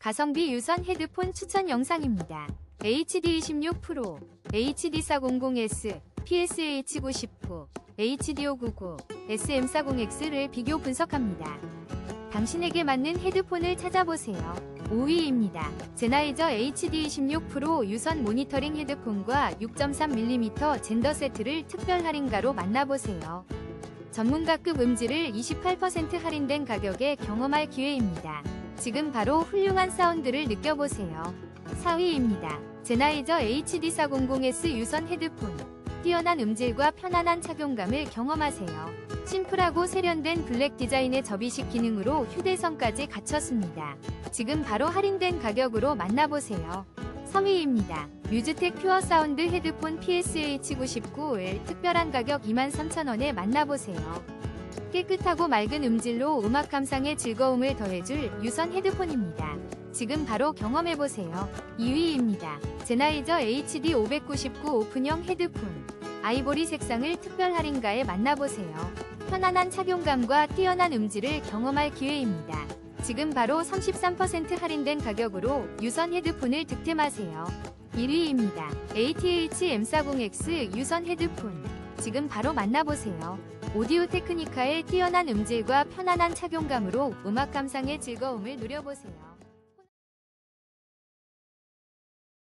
가성비 유선 헤드폰 추천 영상입니다. HD26 프로, HD400S, PSH99, HD599, SM40X를 비교 분석합니다. 당신에게 맞는 헤드폰을 찾아보세요. 5위입니다. 제나이저 HD26 프로 유선 모니터링 헤드폰과 6.3mm 젠더 세트를 특별 할인가로 만나보세요. 전문가급 음질을 28% 할인된 가격에 경험할 기회입니다. 지금 바로 훌륭한 사운드를 느껴보세요. 4위입니다. 제나이저 HD400S 유선 헤드폰. 뛰어난 음질과 편안한 착용감을 경험하세요. 심플하고 세련된 블랙 디자인의 접이식 기능으로 휴대성까지 갖췄습니다. 지금 바로 할인된 가격으로 만나보세요. 3위입니다. 뮤즈텍 퓨어 사운드 헤드폰 PSH99을 특별한 가격 23,000원에 만나보세요. 깨끗하고 맑은 음질로 음악 감상에 즐거움을 더해줄 유선 헤드폰입니다. 지금 바로 경험해보세요. 2위입니다. 제나이저 HD599 오픈형 헤드폰. 아이보리 색상을 특별 할인가에 만나보세요. 편안한 착용감과 뛰어난 음질을 경험할 기회입니다. 지금 바로 33% 할인된 가격으로 유선 헤드폰을 득템하세요. 1위입니다. ATH M40X 유선 헤드폰. 지금 바로 만나보세요. 오디오 테크니카의 뛰어난 음질과 편안한 착용감으로 음악 감상의 즐거움을 누려보세요.